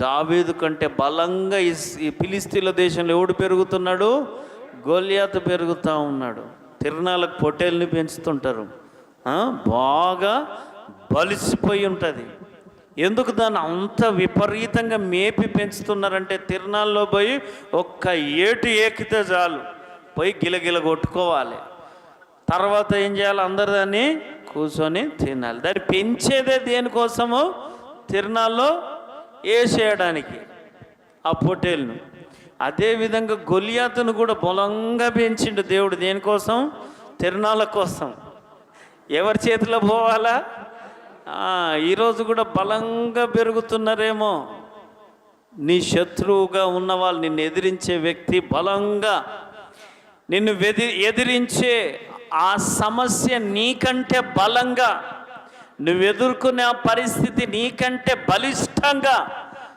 దావీదు కంటే బలంగా ఇస్- ఈ ఫిలిస్తీన్ల దేశంలో ఎవడు పెరుగుతున్నాడు? గోలియాతు పెరుగుతూ ఉన్నాడు. తిరణాలకు పొట్టేల్ని పెంచుతుంటారు. బాగా బలిసిపోయి ఉంటుంది. ఎందుకు దాన్ని అంత విపరీతంగా మేపి పెంచుతున్నారంటే తిరణాల్లో పోయి ఒక్క ఏటు ఏకితే చాలు. పోయి గిలగిల కొట్టుకోవాలి. తర్వాత ఏం చేయాలి? అందరు దాన్ని కూర్చొని తినాలి. దాన్ని పెంచేదే దేనికోసము? తిరణాల్లో వేసేయడానికి ఆ పొట్టేలును. అదేవిధంగా గొలియాతును కూడా బలంగా పెంచిండు దేవుడు దేనికోసం? తిరణాల కోసం. ఎవరి చేతిలో పోవాలా? ఈరోజు కూడా బలంగా పెరుగుతున్నారేమో. నీ శత్రువుగా ఉన్న వాళ్ళు నిన్ను ఎదిరించే వ్యక్తి బలంగా. నిన్ను వెది ఎదిరించే ఆ సమస్య నీకంటే బలంగా. నువ్వు ఎదుర్కొనే ఆ పరిస్థితి నీకంటే బలిష్టంగా